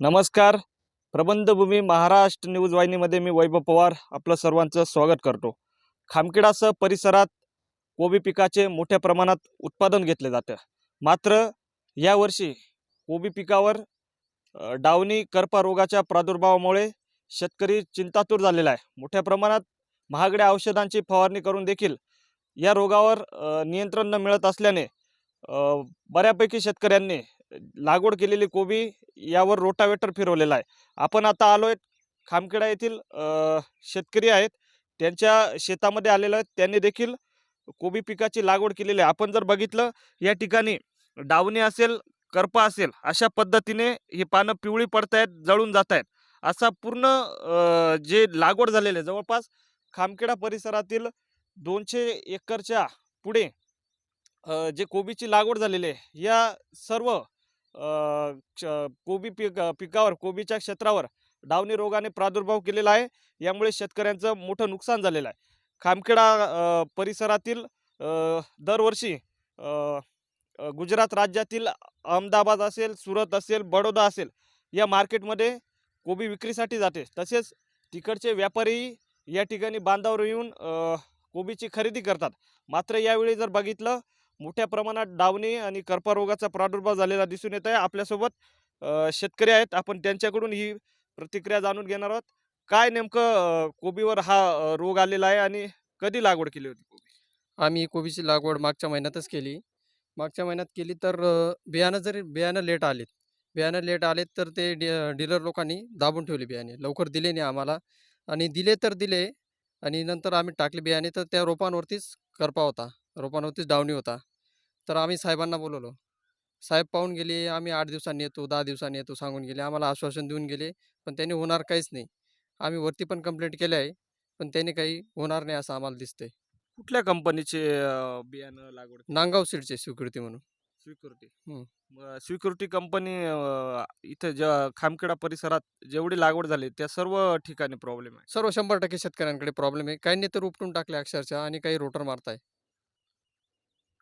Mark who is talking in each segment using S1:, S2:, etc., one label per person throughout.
S1: नमस्कार. प्रबंधभूमी महाराष्ट्र न्यूज वाहिनीमध्ये मी वैभव पवार आपलं सर्वांचं स्वागत करतो. खामखेडासह परिसरात कोबी पिकाचे मोठ्या प्रमाणात उत्पादन घेतले जातं. मात्र यावर्षी कोबी पिकावर डावणी करपा रोगाच्या प्रादुर्भावामुळे शेतकरी चिंतातूर झालेला आहे. मोठ्या प्रमाणात महागड्या औषधांची फवारणी करून देखील या रोगावर नियंत्रण न मिळत असल्याने बऱ्यापैकी शेतकऱ्यांनी लागवड केलेली कोबी यावर रोटावेटर फिरवलेला आहे. आपण आता आलो आहे खामखेडा येथील शेतकरी आहेत. त्यांच्या शेतामध्ये आलेलं आहेत. त्यांनी देखील कोबी पिकाची लागवड केलेली आहे. आपण जर बघितलं या ठिकाणी डावणी असेल करपा असेल अशा पद्धतीने ही पानं पिवळी पडतायत जळून जात आहेत असा पूर्ण जे लागवड झालेले आहे जवळपास खामखेडा परिसरातील दोनशे एकरच्या पुढे जे कोबीची लागवड झालेली आहे या सर्व कोबी पिक पिकावर कोबीच्या क्षेत्रावर डावणी रोगाने प्रादुर्भाव केलेला आहे. यामुळे शेतकऱ्यांचं मोठं नुकसान झालेलं आहे. खामखेडा परिसरातील दरवर्षी गुजरात राज्यातील अहमदाबाद असेल सुरत असेल बडोदा असेल या मार्केटमध्ये कोबी विक्रीसाठी जाते. तसेच तिकडचे व्यापारीही या ठिकाणी बांधावर येऊन कोबीची खरेदी करतात. मात्र यावेळी जर बघितलं मोठ्या प्रमाणात डावणी आणि कर्परोगाचा प्रादुर्भाव झालेला दिसून येत आहे. आपल्यासोबत शेतकरी आहेत. आपण त्यांच्याकडून ही प्रतिक्रिया जाणून घेणार आहोत. काय नेमकं कोबीवर हा रोग आलेला आहे आणि कधी लागवड केली होती कोबी?
S2: आम्ही कोबीची लागवड मागच्या महिन्यातच केली. मागच्या महिन्यात केली तर बियाणं जरी बियाणं लेट आलेत. बियाणं लेट आलेत तर ते डि डीलर लोकांनी दाबून ठेवले बियाणे. लवकर दिले नाही आम्हाला. आणि दिले तर दिले. आणि नंतर आम्ही टाकले बियाणे तर त्या रोपांवरतीच करपा होता. रोपांवरतीच डावणी होता. तर आम्ही साहेबांना बोलवलं. साहेब पाहून गेले आम्ही आठ दिवसांनी येतो दहा दिवसांनी येतो सांगून गेले. आम्हाला आश्वासन देऊन गेले पण त्यांनी होणार काहीच नाही. आम्ही वरती पण कंप्लेंट केले आहे पण त्यांनी काही होणार नाही असं आम्हाला दिसतंय.
S1: कुठल्या कंपनीचे अ, बियाणं लागवड?
S2: नांगाव सीडचे स्वीकृती म्हणून.
S1: स्वीकृती
S2: हं.
S1: मग स्वीकृती कंपनी इथं ज्या खामखेडा परिसरात जेवढी लागवड झाली त्या सर्व ठिकाणी प्रॉब्लेम आहे.
S2: सर्व शंभर टक्के शेतकऱ्यांकडे प्रॉब्लेम आहे. काहींनी तर उपटून टाकले अक्षरशः आणि काही रोटर मारताय.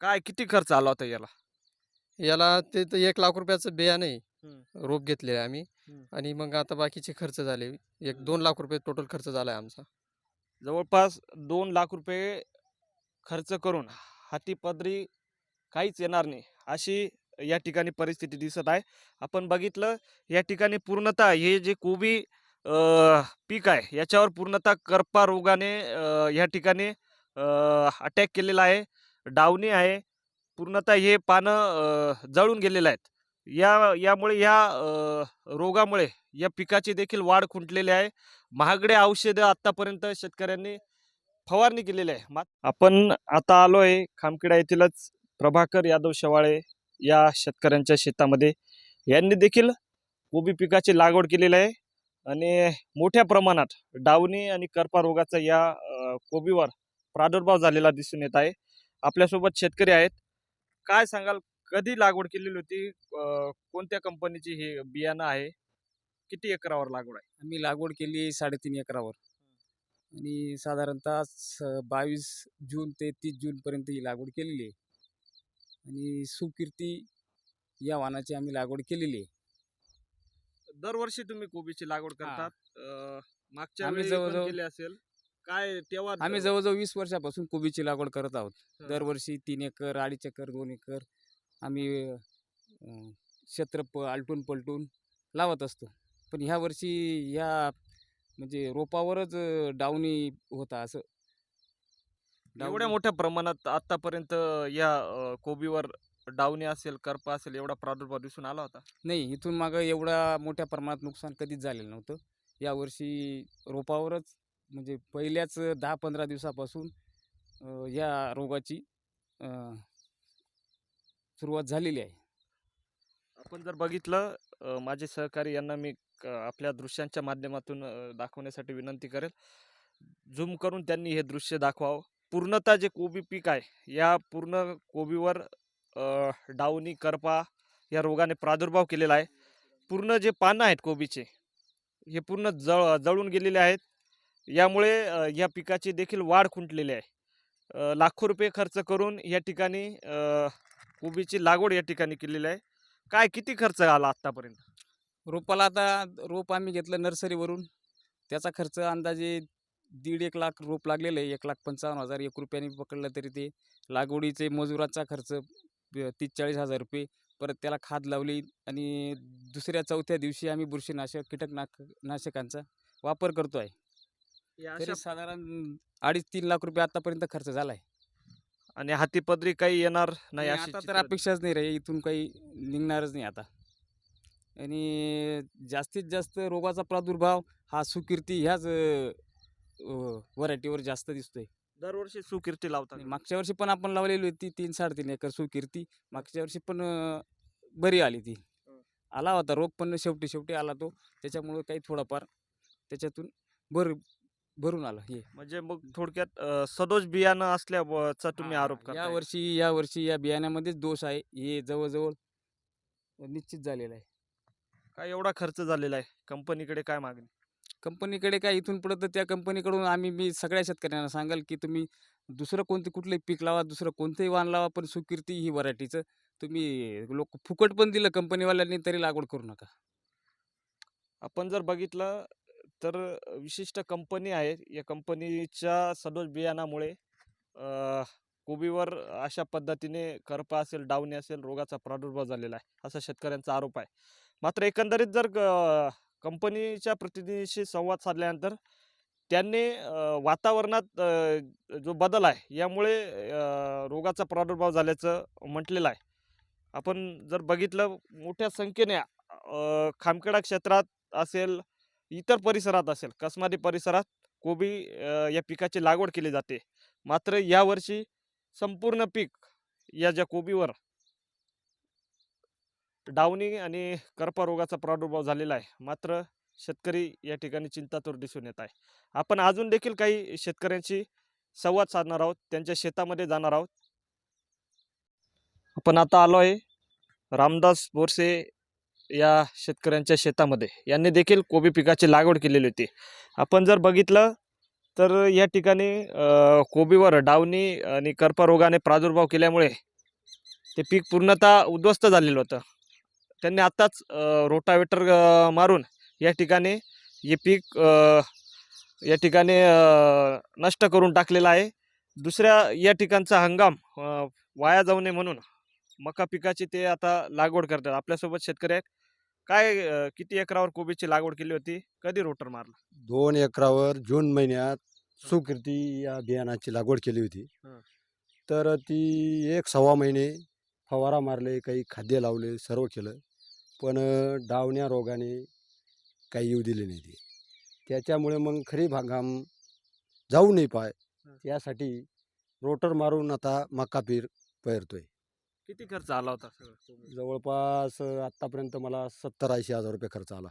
S1: काय किती खर्च आला होता याला?
S2: याला ते तर एक लाख रुपयाचं बियाणं आहे. रोप घेतलेलं आहे आम्ही. आणि मग आता बाकीचे खर्च झाले. एक दोन लाख रुपये टोटल खर्च झाला आहे आमचा.
S1: जवळपास दोन लाख रुपये खर्च करून हाती पदरी काहीच येणार नाही. अशी या ठिकाणी परिस्थिती दिसत आहे. आपण बघितलं या ठिकाणी पूर्णतः हे जे कोबी अ, पीक आहे याच्यावर पूर्णतः करपा रोगाने अ, या ठिकाणी अटॅक केलेला आहे. डावणी आहे. पूर्णतः हे पानं जळून गेलेले आहेत. या यामुळे या रोगामुळे या पिकाची देखील वाढ खुंटलेली आहे. महागडे औषधं आत्तापर्यंत शेतकऱ्यांनी फवारणी केलेली आहे. मात आपण आता आलो आहे खामखेडा येथीलच प्रभाकर यादव शेवाळे या शेतकऱ्यांच्या शेतामध्ये. यांनी देखील कोबी पिकाची लागवड केलेली आहे आणि मोठ्या प्रमाणात डावणी आणि करपा रोगाचा या कोबीवर प्रादुर्भाव झालेला दिसून येत आहे. आपल्यासोबत शेतकरी आहेत. काय सांगाल? कधी लागवड केलेली होती? अ, कोणत्या कंपनीची हे बियाणं आहे? किती एकरावर लागवड आहे?
S3: आम्ही लागवड केली साडेतीन एकरावर. आणि साधारणतः स- बावीस जून ते तीस जूनपर्यंत ही लागवड केलेली आहे. आणि सुकीर्ती या वाहनाची आम्ही लागवड केलेली आहे.
S1: दरवर्षी तुम्ही कोबीची लागवड
S3: हा.
S1: करतात. अ, मागच्या
S3: आम्ही
S1: वेळी पण
S3: जवळजवळ-
S1: केली असेल. काय तेव्हा
S3: आम्ही जवळजवळ वीस वर्षापासून कोबीची लागवड करत आहोत. दरवर्षी तीन एकर अडीच एकर दोन एकर आम्ही अं, क्षेत्र प आलटून पलटून लावत असतो. पण ह्या वर्षी ह्या म्हणजे रोपावरच अं, डावणी होता असं.
S1: एवढ्या
S3: डावणी-
S1: मोठ्या प्रमाणात आतापर्यंत या अ, कोबीवर डावणी असेल करपा असेल एवढा प्रादुर्भाव दिसून आला होता?
S3: नाही इथून मागं एवढा मोठ्या प्रमाणात नुकसान कधीच झालेलं नव्हतं. यावर्षी रोपावरच म्हणजे पहिल्याच दहा पंधरा दिवसापासून या रोगाची सुरुवात झालेली आहे.
S1: आपण जर बघितलं माझे सहकारी यांना मी क- आपल्या दृश्यांच्या माध्यमातून दाखवण्यासाठी विनंती करेल. झूम करून त्यांनी हे दृश्य दाखवावं. पूर्णतः जे कोबी पीक आहे या पूर्ण कोबीवर डावनी डावणी करपा या रोगाने प्रादुर्भाव केलेला आहे. पूर्ण जे पानं आहेत कोबीचे हे पूर्ण जळ जळून गेलेले आहेत. यामुळे या पिकाची देखील वाढ खुंटलेली आहे. लाखो रुपये खर्च करून या ठिकाणी कोबीची लागवड या ठिकाणी केलेली आहे. काय किती खर्च आला आत्तापर्यंत
S3: रोपाला आता रोप आम्ही घेतलं नर्सरीवरून. त्याचा खर्च अंदाजे दीड एक लाख रोप लागलेलं आहे. एक लाख पंचावन्न हजार एक रुपयाने पकडलं तरी ते लागवडीचे मजुराचा खर्च तीस चाळीस हजार रुपये. परत त्याला खाद लावली आणि दुसऱ्या चौथ्या दिवशी आम्ही बुरशीनाशक कीटकनाक नाशकांचा वापर करतो आहे
S1: या
S3: तरी
S1: अशा-
S3: साधारण अडीच तीन लाख रुपये आतापर्यंत खर्च झाला आहे
S1: आणि हातीपदरी काही येणार नाही
S3: आणि
S1: अशी
S3: आता तर
S1: चित्र-
S3: अपेक्षाच नाही रे इथून काही निघणारच नाही आता. आणि जास्तीत जास्त रोगाचा प्रादुर्भाव हा सुकीर्ती ह्याच व्हरायटीवर जास्त दिसतोय.
S1: दरवर्षी सुकीर्ती लावतात.
S3: आणि मागच्या वर्षी पण आपण लावलेली होती तीन साडेतीन एकर सुकीर्ती. मागच्या वर्षी पण अं, बरी आली ती.
S1: हं.
S3: आला होता रोग पण शेवटी शेवटी आला तो. त्याच्यामुळे काही थोडाफार त्याच्यातून भर भरून आला हे.
S1: म्हणजे मग थोडक्यात अं, सदोष बियाणं असल्याचा तुम्ही
S3: हा,
S1: आरोप
S3: या
S1: करता
S3: वर्षी या वर्षी या बियाण्यामध्येच दोष आहे. हे जवळजवळ निश्चित झालेला आहे.
S1: काय एवढा खर्च झालेला आहे? कंपनीकडे काय मागणी?
S3: कंपनीकडे काय इथून पुढं तर त्या कंपनीकडून आम्ही मी सगळ्या शेतकऱ्यांना सांगाल की तुम्ही दुसरं कोणते कुठलंही पीक लावा दुसरं कोणतंही वाण लावा पण सुकीर्ती ही व्हरायटीचं. तुम्ही लोक फुकट पण दिलं कंपनीवाल्यांनी तरी लागवड करू नका.
S1: आपण जर बघितलं तर विशिष्ट कंपनी आहे. या कंपनीच्या सदोष बियाणामुळे कोबीवर अशा पद्धतीने करपा असेल डावणी असेल रोगाचा प्रादुर्भाव झालेला आहे असा शेतकऱ्यांचा आरोप आहे. मात्र एकंदरीत जर क- कंपनीच्या प्रतिनिधीशी संवाद साधल्यानंतर त्यांनी वातावरणात जो बदल आहे यामुळे रोगाचा प्रादुर्भाव झाल्याचं म्हटलेलं आहे. आपण जर बघितलं मोठ्या संख्येने खामखेडा क्षेत्रात असेल इतर परिसरात असेल. कसमारी परिसरात कोबी या पिकाची लागवड केली जाते. मात्र यावर्षी संपूर्ण पीक या ज्या कोबीवर डावणी आणि कर्परोगाचा प्रादुर्भाव झालेला आहे. मात्र शेतकरी या ठिकाणी चिंतातूर दिसून येत आहे. आपण अजून देखील काही शेतकऱ्यांशी संवाद साधणार आहोत. त्यांच्या शेतामध्ये जाणार आहोत. आपण आता आलो आहे. रामदास बोरसे या शेतकऱ्यांच्या शेतामध्ये. यांनी देखील कोबी पिकाची लागवड केलेली होती. आपण जर बघितलं तर या ठिकाणी कोबीवर डावणी आणि कर्परोगाने प्रादुर्भाव केल्यामुळे ते पीक पूर्णतः उद्ध्वस्त झालेलं होतं. त्यांनी आत्ताच रोटावेटर मारून या ठिकाणी हे पीक या ठिकाणी नष्ट करून टाकलेलं आहे. दुसऱ्या या ठिकाणचा हंगाम वाया जाऊ नये म्हणून मका पिकाची ते आता लागवड करतात. आपल्यासोबत शेतकरी आहेत. काय अ, किती एकरावर कोबीची लागवड केली होती? कधी रोटर मारला?
S4: दोन एकरावर जून महिन्यात सुकीर्ती या बियाणाची लागवड केली होती.
S1: हं.
S4: तर ती एक सव्वा महिने फवारा मारले काही खाद्य लावले सर्व केलं. पण अ, डावण्या रोगाने काही येऊ दिले नाही ते. त्याच्यामुळे मग खरीप हंगाम जाऊ नाही पाय.
S1: हं.
S4: यासाठी रोटर मारून आता मका पीर पेरतोय.
S1: किती खर्च आला होता सगळं?
S4: जवळपास अ, आत्तापर्यंत मला सत्तर ऐंशी हजार रुपये खर्च आला.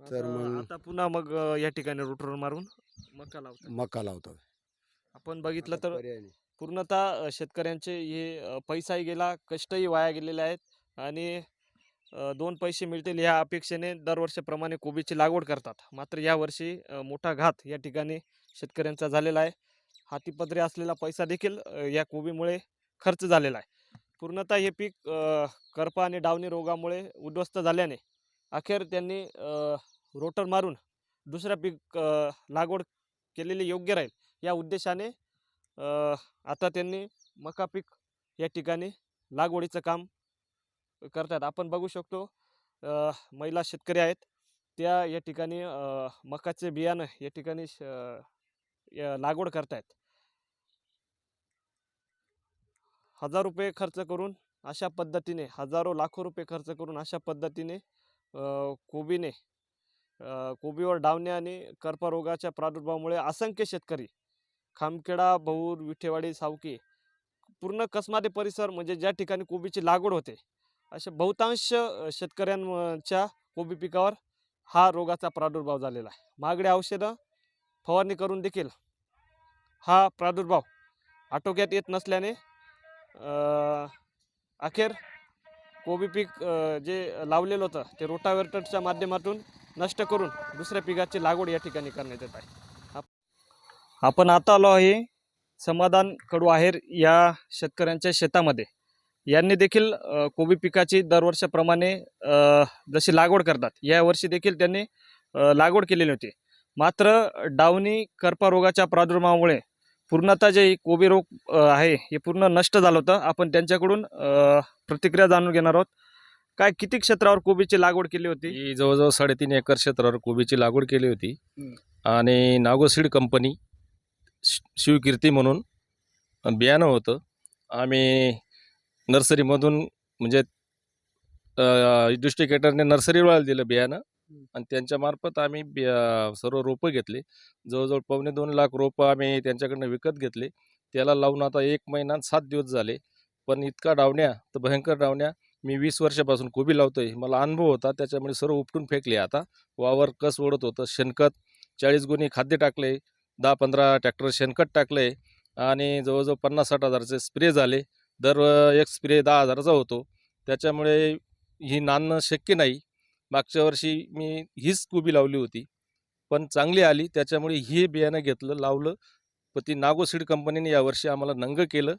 S4: तर
S1: आता-
S4: मग-
S1: आता पुन्हा मग अ, या ठिकाणी रोटर मारून मका लावतात
S4: मका लावतोय
S1: आपण बघितलं तर. पूर्णतः अ, शेतकऱ्यांचे हे अ, पैसाही गेला कष्टही वाया गेलेले आहेत आणि अ, दोन पैसे मिळतील ह्या अपेक्षेने दरवर्षीप्रमाणे कोबीची लागवड करतात मात्र यावर्षी अ, मोठा घात या ठिकाणी शेतकऱ्यांचा झालेला आहे हातीपदरी असलेला पैसा देखील या कोबीमुळे खर्च झालेला आहे. पूर्णतः हे पीक करपा आणि डावणी रोगामुळे उद्ध्वस्त झाल्याने अखेर त्यांनी रोटर मारून दुसऱ्या पीक लागवड केलेली योग्य राहील या उद्देशाने आता त्यांनी मका पीक या ठिकाणी लागवडीचं काम करतात. आपण बघू शकतो महिला शेतकरी आहेत. त्या या ठिकाणी मकाचे बियाणं या ठिकाणी श- लागवड करतायत. हजार रुपये खर्च करून अशा पद्धतीने हजारो लाखो रुपये खर्च करून अशा पद्धतीने कोबीने कोबीवर डावण्या आणि कर्परोगाच्या प्रादुर्भावामुळे असंख्य शेतकरी खामखेडा भऊर विठेवाडी सावकी पूर्ण कसमादे परिसर म्हणजे ज्या ठिकाणी कोबीची लागवड होते अशा बहुतांश शेतकऱ्यांच्या कोबी पिकावर हा रोगाचा प्रादुर्भाव झालेला आहे. महागडी औषधं फवारणी करून देखील हा प्रादुर्भाव आटोक्यात येत नसल्याने अखेर कोबी पीक जे लावलेलं होतं ते रोटावेटरच्या माध्यमातून नष्ट करून दुसऱ्या पिकाची लागवड या ठिकाणी करण्यात येत आहे. आपण आता आलो आहे समाधान कडू आहेर या शेतकऱ्यांच्या शेतामध्ये. यांनी देखील कोबी पिकाची दरवर्षाप्रमाणे जशी लागवड करतात या वर्षी देखील त्यांनी लागवड केलेली होती. मात्र डावणी करपा रोगाच्या प्रादुर्भावामुळे पूर्णतः जे कोबी रोग आहे हे पूर्ण नष्ट झालं होतं. आपण त्यांच्याकडून प्रतिक्रिया जाणून घेणार आहोत. काय किती क्षेत्रावर कोबीची लागवड केली होती?
S5: ही जवळजवळ साडेतीन एकर क्षेत्रावर कोबीची लागवड केली होती. आणि नागोसीड कंपनी शि- शिवकीर्ती म्हणून बियाणं होतं. आम्ही नर्सरीमधून म्हणजे डिस्ट्रिक्टेटरने नर्सरीवाला दिलं बियाणं. आणि त्यांच्यामार्फत आम्ही सर्व रोपं घेतले. जवळजवळ पावणे दोन लाख रोपं आम्ही त्यांच्याकडनं विकत घेतले. त्याला लावून आता एक महिना सात दिवस झाले. पण इतका डावण्या तर भयंकर डावण्या. मी वीस वर्षापासून कोबी लावतोय. मला अनुभव होता. त्याच्यामुळे सर्व उपटून फेकले आता. वावर कस ओढत होतं? शेणखत चाळीस गुणी खाद्य टाकले. दहा पंधरा ट्रॅक्टर शेणखत टाकले. आणि जवळजवळ पन्नास साठ हजारचे स्प्रे झाले. दर अ, एक स्प्रे दहा हजाराचा होतो. त्याच्यामुळे ही नाणं शक्य नाही. मागच्या वर्षी मी हीच कोबी लावली होती. पण चांगली आली. त्याच्यामुळे हे बियाणं घेतलं लावलं. पण ती नागोसीड कंपनीने यावर्षी आम्हाला नंग केलं.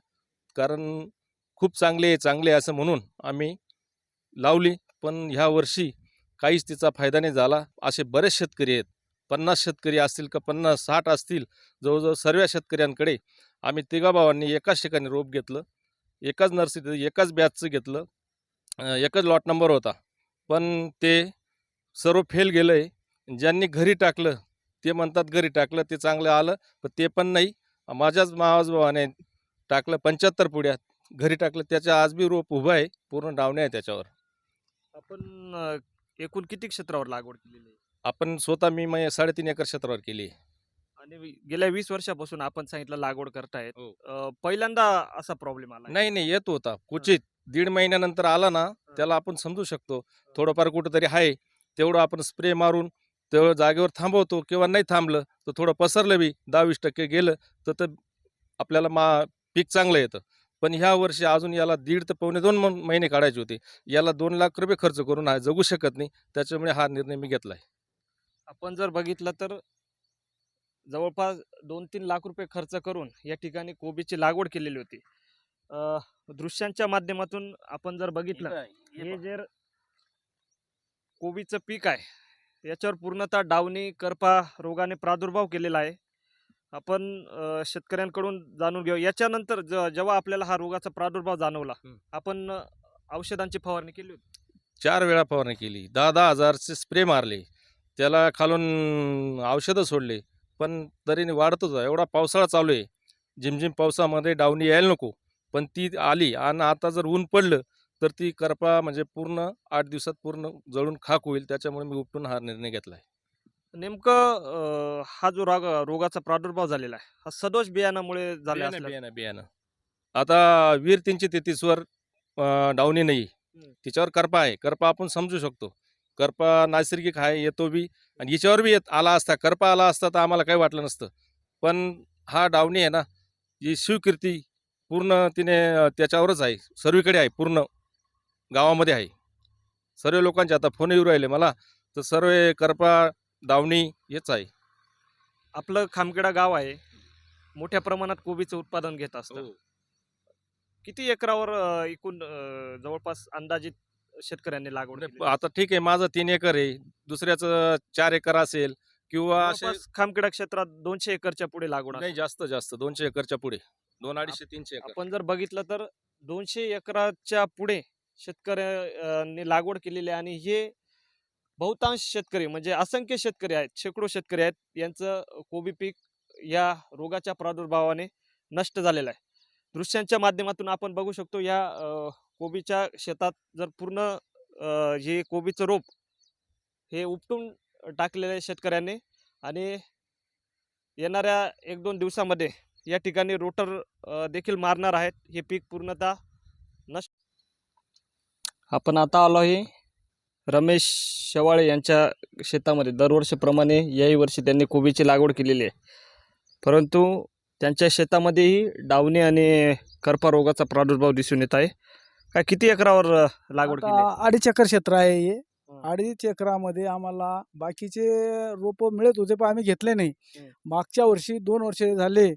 S5: कारण खूप चांगले आहे चांगले असं म्हणून आम्ही लावली. पण ह्या वर्षी काहीच तिचा फायदा नाही झाला. असे बरेच शेतकरी आहेत. पन्नास शेतकरी असतील का पन्नास साठ असतील जवळजवळ सर्व शेतकऱ्यांकडे आम्ही तिघा भावांनी एकाच ठिकाणी रोप घेतलं. एकाच नर्सरीत एकाच बॅचचं घेतलं. एकच लॉट नंबर होता. पण ते सर्व फेल गेलं आहे ज्यांनी घरी टाकलं ते म्हणतात घरी टाकलं ते चांगलं आलं पण ते पण नाही. माझ्याच मावाज भावाने टाकलं पंच्याहत्तर पुढ्यात घरी टाकलं त्याच्या आज बी रोप उभं आहे पूर्ण डावणे आहे त्याच्यावर.
S1: आपण एकूण किती क्षेत्रावर लागवड केलेली आहे?
S5: आपण स्वतः मी मै साडेतीन एकर क्षेत्रावर केली
S1: आणि गेल्या वीस वर्षापासून आपण सांगितलं लागवड करतायत.
S5: हो.
S1: पहिल्यांदा असा प्रॉब्लेम आला
S5: नाही नाही येत होता. क्वचित. दीड महिन्यानंतर आला ना त्याला आपण समजू शकतो. थोडंफार कुठंतरी आहे तेवढं आपण स्प्रे मारून तेवढं जागेवर थांबवतो किंवा नाही थांबलं तर थोडं पसरलं बी दहा वीस टक्के गेलं तर तर आपल्याला मा पीक चांगलं येतं. पण ह्या वर्षी अजून याला दीड ते पावणे दोन महिने काढायचे होते. याला दोन लाख रुपये खर्च करून हा जगू शकत नाही त्याच्यामुळे हा निर्णय मी घेतला आहे
S1: आपण जर बघितलं तर जवळपास दोन तीन लाख रुपये खर्च करून या ठिकाणी कोबीची लागवड केलेली होती. दृश्यांच्या माध्यमातून आपण जर बघितलं हे जे कोबीचं पीक आहे याच्यावर पूर्णतः डावणी करपा रोगाने प्रादुर्भाव केलेला आहे. आपण शेतकऱ्यांकडून जाणून घेऊ. याच्यानंतर ज- जेव्हा आपल्याला हा रोगाचा प्रादुर्भाव जाणवला. आपण औषधांची फवारणी केली होती.
S5: चार वेळा फवारणी केली. दहा दहा हजारचे स्प्रे मारले. त्याला खालून औषधं सोडले. पण तरी वाढतच. एवढा पावसाळा चालू आहे. झिमझिम पावसामध्ये डावणी यायला नको. पण ती आली आणि आता जर ऊन पडलं तर ती करपा म्हणजे पूर्ण आठ दिवसात पूर्ण जळून खाक होईल त्याच्यामुळे मी उपटून हा निर्णय घेतला आहे
S1: नेमकं हा जो राग रोगाचा प्रादुर्भाव झालेला आहे हा सदोष बियाणामुळे झाला
S5: बियाणं बियाणं बियाणं. आता वीर तीनशे तेहतीसवर डावणी नाही. तिच्यावर करपा आहे. करपा आपण समजू शकतो. करपा नैसर्गिक आहे येतो बी आणि याच्यावर बी येत आला असता करपा आला असता तर आम्हाला काही वाटलं नसतं. पण हा डावणी आहे ना ही शिवकीर्ती पूर्ण तिने त्याच्यावरच आहे. सर्वीकडे आहे पूर्ण गावामध्ये आहे. सर्व लोकांचे आता फोन येऊ राहिले मला. तर सर्व करपा डावणी हेच आहे.
S1: आपलं खामखेडा गाव आहे. मोठ्या प्रमाणात कोबीचं उत्पादन घेत असतं.
S5: हो.
S1: किती एकरावर अ, एकूण अ, जवळपास अंदाजित शेतकऱ्यांनी लागवड केली?
S5: आता ठीक आहे माझं तीन एकर आहे. दुसऱ्याचं चार एकर असेल किंवा असे
S1: जवळपास खामखेडा क्षेत्रात दोनशे एकरच्या पुढे लागवड
S5: नाही. जास्त जास्त. दोनशे एकरच्या पुढे. दोन अडीचशे तीनशे एकर.
S1: आपण जर बघितलं तर दोनशे एकराच्या पुढे शेतकऱ्यांनी लागवड केलेली आहे आणि हे बहुतांश शेतकरी म्हणजे असंख्य शेतकरी आहेत शेकडो शेतकरी आहेत यांचं कोबी पीक या रोगाच्या प्रादुर्भावाने नष्ट झालेलं आहे. दृश्यांच्या माध्यमातून आपण बघू शकतो या अ, कोबीच्या शेतात जर पूर्ण अ, हे कोबीचं रोप हे उपटून टाकलेलं आहे शेतकऱ्यांनी आणि येणाऱ्या एक दोन दिवसामध्ये या ठिकाणी रोटर देखील मारणार आहेत. हे पीक पूर्णतः नष्ट आपण आता आलो आहे रमेश शेवाळे यांच्या शेतामध्ये. दरवर्षीप्रमाणे याही वर्षी त्यांनी कोबीची लागवड केलेली आहे. परंतु त्यांच्या शेतामध्येही डावणी आणि करपा रोगाचा प्रादुर्भाव दिसून येत आहे. काय किती एकरावर लागवड केली
S6: अडीच एकर क्षेत्र आहे हे. अडीच एकरामध्ये आम्हाला बाकीचे रोप मिळत होते पण आम्ही घेतले नाही. मागच्या वर्षी दोन वर्ष झाले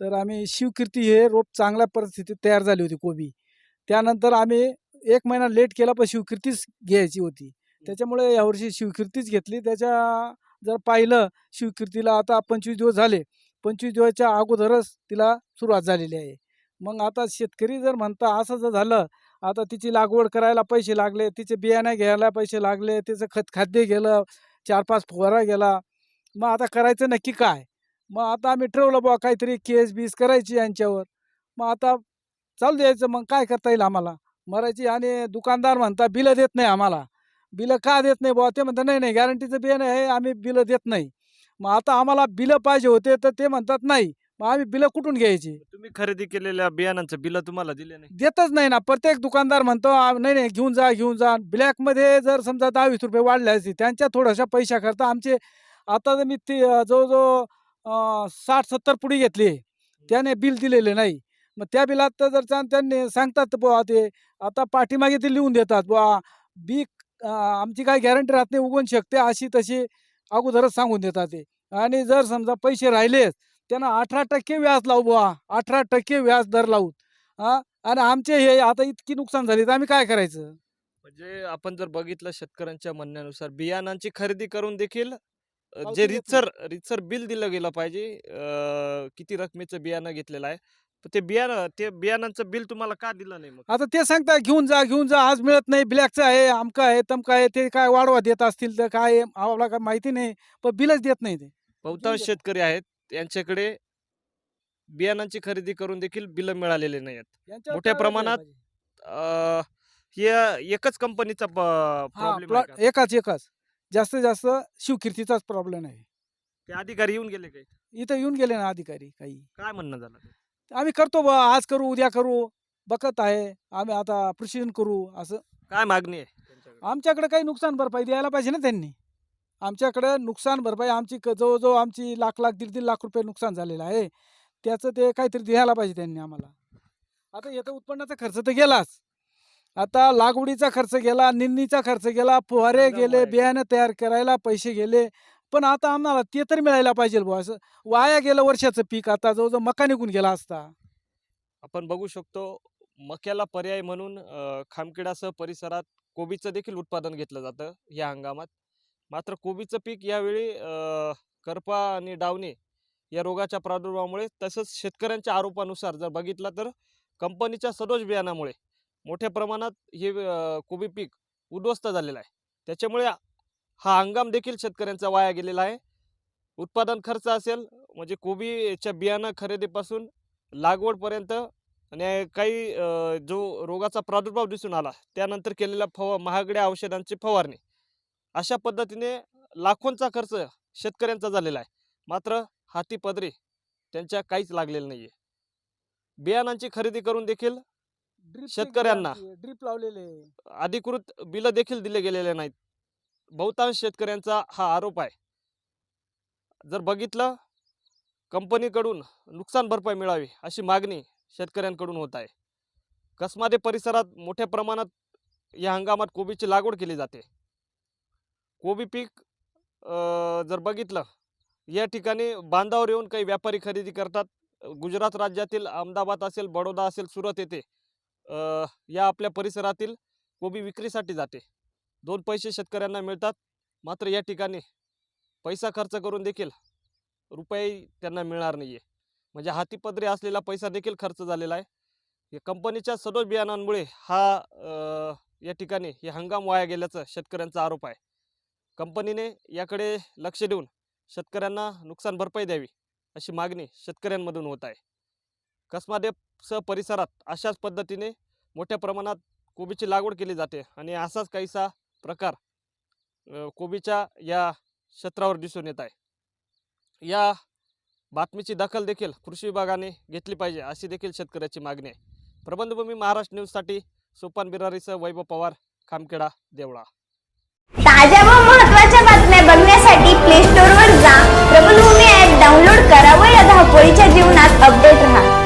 S6: तर आम्ही शिवकीर्ती हे रोप चांगल्या परिस्थितीत तयार झाली होती कोबी. त्यानंतर आम्ही एक महिना लेट केला पण शिवकीर्तीच घ्यायची होती. त्याच्यामुळे यावर्षी शिवकीर्तीच घेतली. त्याच्या जर पाहिलं शिवकीर्तीला आता पंचवीस दिवस झाले. पंचवीस दिवसाच्या अगोदरच तिला सुरुवात झालेली आहे. मग आता शेतकरी जर म्हणता असं जर झालं आता तिची लागवड करायला पैसे लागले तिचे बियाणे घ्यायला पैसे लागले तिचं खत खाद्य गेलं चार पाच फवारा गेला. मग आता करायचं नक्की काय? मग आता आम्ही ठरवलं बुवा काहीतरी केस बीस करायची यांच्यावर. मग आता चालू द्यायचं मग काय करता येईल आम्हाला? मरायची आणि दुकानदार म्हणता बिलं देत नाही आम्हाला. बिलं का देत नाही बुवा? ते म्हणतात नाही नाही गॅरंटीचं बियाणं आहे आम्ही बिलं देत नाही. मग आता आम्हाला बिलं पाहिजे होते तर ते म्हणतात नाही मग आम्ही बिलं कुठून घ्यायची?
S1: तुम्ही खरेदी केलेल्या बियाणांचं बिल तुम्हाला दिले नाही?
S6: देतच नाही ना. प्रत्येक दुकानदार म्हणतो "आ, नाही नाही घेऊन जा घेऊन जा. ब्लॅकमध्ये जर समजा दहा वीस रुपये वाढले असते त्यांच्या थोड्याशा पैशाकरता आमचे आता जर मी ते अं, जवळजवळ साठ सत्तर पुढे घेतली. त्याने बिल दिलेले नाही. मग त्या बिलात तर जर त्यांनी सांगतात बुवा ते आता पाठीमागे ते लिहून देतात बुवा बी आमची काही गॅरंटी राहत नाही उगवून शकते अशी तशी अगोदरच सांगून देतात ते. आणि जर समजा पैसे राहिलेच त्यांना अठरा टक्के व्याज लावू बुवा अठरा टक्के व्याज दर लावू हा आणि आमचे हे आता इतकी नुकसान झाली तर आम्ही काय करायचं?
S1: म्हणजे आपण जर बघितलं शेतकऱ्यांच्या म्हणण्यानुसार बियाणांची खरेदी करून देखील अ,
S6: पावती
S1: जे
S6: देत
S1: रितसर रितसर बिल दिलं गेलं पाहिजे अ, किती रकमेचं बियाणं घेतलेलं आहे. पण ते बियाणं ते बियाणांचं बिल तुम्हाला का दिलं नाही मग?
S6: आता ते सांगता घेऊन जा घेऊन जा आज मिळत नाही ब्लॅकचं आहे आमका आहे तमका आहे ते काय वाढवा देत असतील तर काय आहे, आम्हाला काय माहिती नाही पण बिलच देत नाही ते.
S1: बहुतांश शेतकरी आहेत त्यांच्याकडे बियाणांची खरेदी करून देखील बिल मिळालेले नाही आहेत
S6: यांच्यावर
S1: मोठ्या
S6: कारवाई
S1: प्रमाणात
S6: करायला पाहिजे.
S1: अ, हे एकच कंपनीचा
S6: हा
S1: प्रॉब्लेम
S6: प्लॉट एकाच एकाच. जास्तीत जास्त शिवकीर्तीचाच प्रॉब्लेम आहे.
S1: ते अधिकारी येऊन गेले काही
S6: इथं? येऊन गेले ना अधिकारी काही.
S1: काय म्हणणं झालं ते?
S6: आम्ही करतो बा आज करू उद्या करू बघत आहे. आम्ही आता प्रिसिजन करू असं.
S1: काय मागणी आहे त्यांच्याकडे?
S6: आमच्याकडे काही नुकसान भरपाई द्यायला पाहिजे ना त्यांनी. आमच्याकडे नुकसान भरपाई आमची क- जवळजवळ आमची लाख लाख दीड दीड लाख रुपये नुकसान झालेलं आहे. त्याचं ते काहीतरी द्यायला पाहिजे त्यांनी आम्हाला. आता येतं उत्पन्नाचा खर्च तर गेलाच. आता लागवडीचा खर्च गेला निंदीचा खर्च गेला फुहारे गेले बियाणं तयार करायला पैसे गेले. पण आता आम्हाला ते तर मिळायला पाहिजे बुवा. असं वाया गेलं वर्षाचं पीक आता जवळजवळ मका निघून गेला असता.
S1: आपण बघू शकतो मक्याला पर्याय म्हणून अ, खामखेडासह परिसरात कोबीचं देखील उत्पादन घेतलं जातं या हंगामात. मात्र कोबीचं पीक यावेळी अ, करपा आणि डावणे या रोगाच्या प्रादुर्भावामुळे तसंच शेतकऱ्यांच्या आरोपानुसार जर बघितलं तर कंपनीच्या सदोष बियाणामुळे मोठ्या प्रमाणात हे कोबी पीक उद्ध्वस्त झालेलं आहे. त्याच्यामुळे हा हंगाम देखील शेतकऱ्यांचा वाया गेलेला आहे. उत्पादन खर्च असेल म्हणजे कोबीच्या बियाणं खरेदीपासून लागवडपर्यंत आणि काही जो रोगाचा प्रादुर्भाव दिसून आला त्यानंतर केलेल्या फव महागड्या औषधांची फवारणी. अशा पद्धतीने लाखोंचा खर्च शेतकऱ्यांचा झालेला आहे. मात्र हाती पदरी त्यांच्या काहीच लागलेलं नाही आहे बियाणांची खरेदी करून देखील शेतकऱ्यांना.
S6: ड्रीप लावलेले.
S1: अधिकृत बिलं देखील दिले गेलेले नाहीत. बहुतांश शेतकऱ्यांचा हा आरोप आहे. जर बघितलं कंपनीकडून नुकसान भरपाई मिळावी अशी मागणी शेतकऱ्यांकडून होत आहे. कसमादे परिसरात मोठ्या प्रमाणात या हंगामात कोबीची लागवड केली जाते. कोबी पीक जर बघितलं या ठिकाणी बांधावर येऊन काही व्यापारी खरेदी करतात. गुजरात राज्यातील अहमदाबाद असेल बडोदा असेल सुरत येथे या आपल्या परिसरातील कोबी विक्रीसाठी जाते. दोन पैसे शेतकऱ्यांना मिळतात मात्र या ठिकाणी पैसा खर्च करून देखील रुपये त्यांना मिळणार नाही आहे म्हणजे हाती पदरी असलेला पैसा देखील खर्च झालेला आहे. या कंपनीच्या सदोष बियाणांमुळे हा या ठिकाणी हे हंगाम वाया गेल्याचं शेतकऱ्यांचा आरोप आहे. कंपनीने याकडे लक्ष देऊन शेतकऱ्यांना नुकसान भरपाई द्यावी अशी मागणी शेतकऱ्यांमधून होत आहे. कसमादेसह परिसरात अशाच पद्धतीने मोठ्या प्रमाणात कोबीची लागवड केली जाते आणि असाच काहीसा प्रकार कोबीच्या या क्षेत्रावर दिसून येत आहे. या बातमीची दखल देखील कृषी विभागाने घेतली पाहिजे अशी देखील शेतकऱ्याची मागणी आहे. प्रबंधभूमी महाराष्ट्र न्यूजसाठी सोपान बिरारीसह वैभव पवार खामखेडा देवळा.
S7: ताज्या व महत्त्वाच्या बातम्या बघण्यासाठी प्ले स्टोअर वर जा. प्रबलभूमी ऍप डाउनलोड करा व या धावपळीच्या जीवनात अपडेट राहा.